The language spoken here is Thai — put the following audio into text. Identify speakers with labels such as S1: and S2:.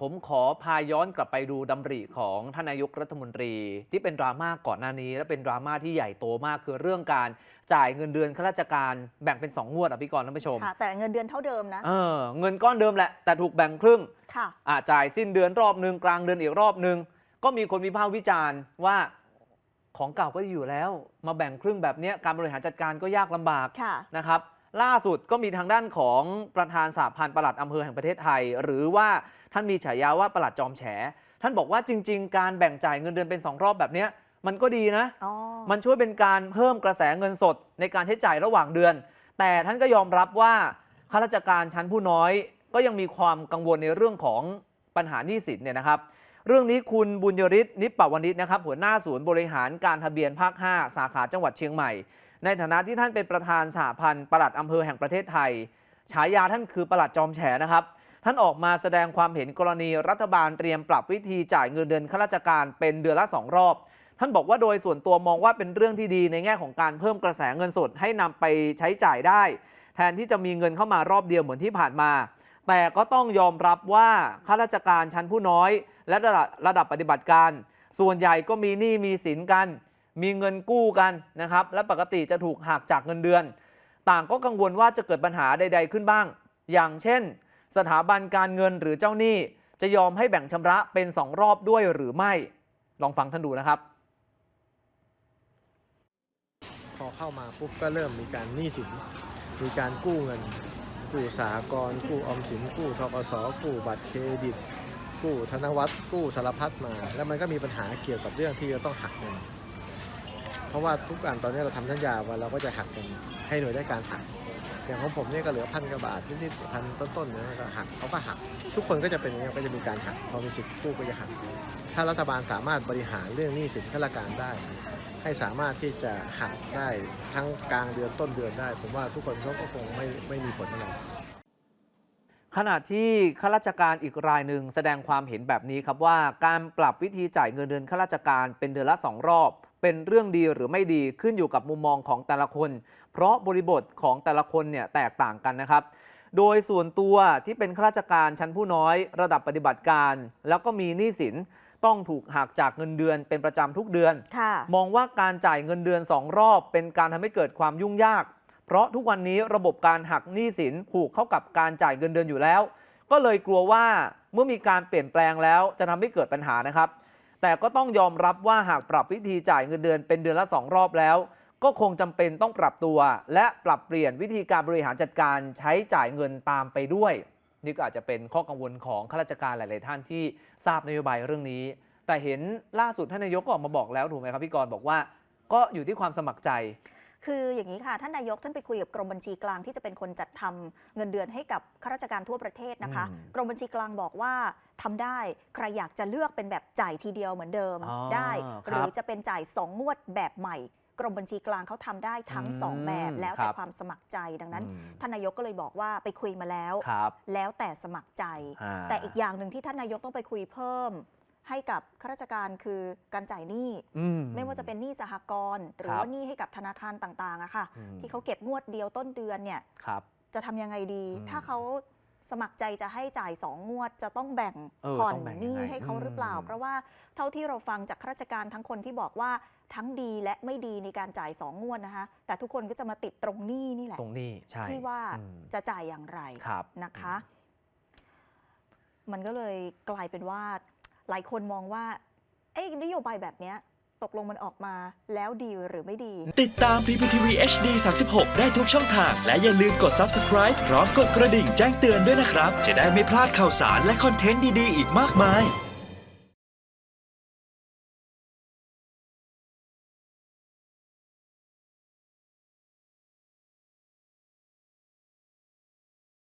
S1: ผมขอพาย้อนกลับไปดูดำริของท่านนายกรัฐมนตรี ที่เป็นดราม่าก่อนหน้านี้ และเป็นดราม่าที่ใหญ่โตมากคือเรื่องการจ่ายเงินเดือนข้าราชการแบ่งเป็น 2 งวดอะพี่กรณ์ท่านผู้ชม
S2: ค่ะแต่เงินเดือนเท่าเดิมนะ
S1: เออเงินก้อนเดิมแหละ แต่ถูกแบ่งครึ่ง
S2: ค่ะ
S1: อะจ่ายสิ้นเดือนรอบหนึ่งกลางเดือนอีกรอบหนึ่งก็มีคนวิพากษ์วิจารณ์ว่าของเก่าก็อยู่แล้ว มาแบ่งครึ่งแบบเนี้ยการบริหารจัดการก็ยากลำบาก
S2: ค่ะ
S1: นะครับล่าสุดก็มีทางด้านของประธานสหพันธ์ปลัดอำเภอแห่งประเทศไทย หรือว่า ท่านมีฉายาว่าปลัดจอมแฉ ท่านบอกว่าจริง ๆ การแบ่งจ่ายเงินเดือนเป็น 2 รอบแบบเนี้ยมันก็ดีนะ
S2: อ๋อ
S1: มันช่วยเป็นการเพิ่มกระแสเงินสดในการใช้จ่ายระหว่างเดือน แต่ท่านก็ยอมรับว่าข้าราชการชั้นผู้น้อย ก็ยังมีความกังวลในเรื่องของปัญหาหนี้สินเนี่ยนะครับ เรื่องนี้คุณบุญยริศนิปปวนิชนะครับ หัวหน้าศูนย์บริหารการทะเบียนภาค 5 สาขาจังหวัดเชียงใหม่ ในฐานะที่ท่านเป็นประธานสหพันธ์ปลัดอำเภอแห่งประเทศไทยฉายาท่านคือปลัดจอมแฉนะครับ ท่านออกมาแสดงความเห็นกรณีรัฐบาลเตรียมปรับวิธีจ่ายเงินเดือนข้าราชการเป็นเดือนละสองรอบ ท่านบอกว่าโดยส่วนตัวมองว่าเป็นเรื่องที่ดีในแง่ของการเพิ่มกระแสเงินสดให้นำไปใช้จ่ายได้ แทนที่จะมีเงินเข้ามารอบเดียวเหมือนที่ผ่านมา แต่ก็ต้องยอมรับว่าข้าราชการชั้นผู้น้อย และระดับระดับปฏิบัติการ ส่วนใหญ่ก็มีหนี้มีสินกัน มีเงินกู้กันนะครับและปกติจะถูกหักจากเงินเดือน ต่างก็กังวลว่าจะเกิดปัญหาใด ๆขึ้นบ้าง อย่างเช่น สถาบันการเงินหรือเจ้าหนี้ จะยอมให้แบ่งชำระเป็น 2 รอบด้วยหรือไม่ ลองฟังท่านดูนะครับ
S3: พอเข้ามาปุ๊บก็เริ่มมีการหนี้สิน มีการกู้เงิน กู้สหกรณ์กู้ออมสิน กู้ทกสกู้บัตรเครดิต กู้ธนวัตรกู้สารพัดมา แล้วมันก็มีปัญหาเกี่ยวกับเรื่องที่จะต้องหักเงิน เพราะว่าทุกอันตอนนี้เราทำสัญญาว่าเราก็จะหักเงินให้หน่วยได้การหัก อย่างของผมเนี่ยก็เหลือพันกว่าบาทนิดๆพันต้นๆเนะก็หักเขาก็หัก ทุกคนก็จะเป็นอย่างนี้ก็จะมีการหักพอมีสิทธิ์กู้ก็จะหัก ถ้ารัฐบาลสามารถบริหารเรื่องหนี้สินข้าราชการได้ ให้สามารถที่จะหักได้ทั้งกลางเดือนต้นเดือนได้ ผมว่าทุกคนเขาก็คงไม่ไม่มีผลอะไร
S1: ขณะที่ข้าราชการอีกรายหนึ่งแสดงความเห็นแบบนี้ครับว่าการปรับวิธีจ่ายเงินเดือนข้าราชการเป็นเดือนละสองรอบ เป็นเรื่องดีหรือไม่ดีขึ้นอยู่กับมุมมองของแต่ละคน เพราะบริบทของแต่ละคนเนี่ยแตกต่างกันนะครับ โดยส่วนตัวที่เป็นข้าราชการชั้นผู้น้อย ระดับปฏิบัติการ แล้วก็มีหนี้สินต้องถูกหักจากเงินเดือนเป็นประจำทุกเดือน
S2: ค่ะ
S1: มองว่าการจ่ายเงินเดือน2รอบ เป็นการทำให้เกิดความยุ่งยาก เพราะทุกวันนี้ระบบการหักหนี้สินผูกเข้ากับการจ่ายเงินเดือนอยู่แล้ว ก็เลยกลัวว่าเมื่อมีการเปลี่ยนแปลงแล้วจะทำให้เกิดปัญหานะครับ แต่ก็ต้องยอมรับว่าหากปรับวิธีจ่ายเงินเดือนเป็นเดือนละ 2 รอบแล้ว ก็คงจำเป็นต้องปรับตัว และปรับเปลี่ยนวิธีการบริหารจัดการใช้จ่ายเงินตามไปด้วย นี่ก็อาจจะเป็นข้อกังวลของข้าราชการหลาย ๆ ท่านที่ทราบนโยบายเรื่องนี้ แต่เห็นล่าสุดท่านนายกก็ออกมาบอกแล้วถูกไหมครับพี่กรณ์บอกว่า ก็อยู่ที่ความสมัครใจ
S2: คืออย่างนี้ค่ะท่านนายกท่านไปคุยกับกรมบัญชีกลางที่จะเป็นคนจัดทำเงินเดือนให้กับข้าราชการทั่วประเทศนะคะ
S1: อืม
S2: กรมบัญชีกลางบอกว่าทำได้ใครอยากจะเลือกเป็นแบบจ่ายทีเดียวเหมือนเดิม
S1: อ๋อ
S2: ได้
S1: ครับ
S2: หรือจะเป็นจ่ายสองงวดแบบใหม่กรมบัญชีกลางเขาทำได้ทั้งสอง
S1: อืม
S2: แบบแล้ว
S1: ครั
S2: แต่
S1: บ
S2: ความสมัครใจดังนั้น
S1: อืม
S2: ท่านนายกก็เลยบอกว่าไปคุยมาแล้ว
S1: ครับ
S2: แล้วแต่สมัครใจ
S1: อ่า
S2: แต่อีกอย่างหนึ่งที่ท่านนายกต้องไปคุยเพิ่ม ให้กับข้าราชการคือการจ่ายหนี้
S1: อื
S2: ไม่ว่าจะเป็นหนี้สหกรณ์หรื
S1: ค
S2: อ
S1: รับ
S2: ว่าหนี้ให้กับธนาคารต่างๆอะค่ะ
S1: อืม
S2: ที่เขาเก็บงวดเดียวต้นเดือนเนี่ย
S1: ครับ
S2: จะทำยังไงดี
S1: อืม
S2: ถ้าเขาสมัครใจจะให้จ่ายสองงวด จะต้องแบ่ง
S1: เออ
S2: ผ่อน
S1: ต้องแบ่ง
S2: หนี้
S1: ยังไง
S2: ให้เขาหรือเปล่า
S1: อืม
S2: เพราะว่าเท่าที่เราฟังจากข้าราชการทั้งคนที่บอกว่าทั้งดีและไม่ดีในการจ่ายสองงวดนะคะ แต่ทุกคนก็จะมาติดตรงหนี้นี่แหละ
S1: ตรงนี้ใช่
S2: ที่ว่า
S1: อืม
S2: จะจ่ายอย่างไร
S1: ครับ
S2: นะคะ มันก็เลยกลายเป็นว่า หลายคนมองว่า เอ้ยนโยบายแบบเนี้ยตกลงมันออกมาแล้วดีหรือไม่ดี
S4: ติดตาม PPTV HD 36 ได้ทุกช่องทาง และอย่าลืมกด Subscribe พร้อมกดกระดิ่งแจ้งเตือนด้วยนะครับ จะได้ไม่พลาดข่าวสารและคอนเทนต์ดี ๆ อีกมากมาย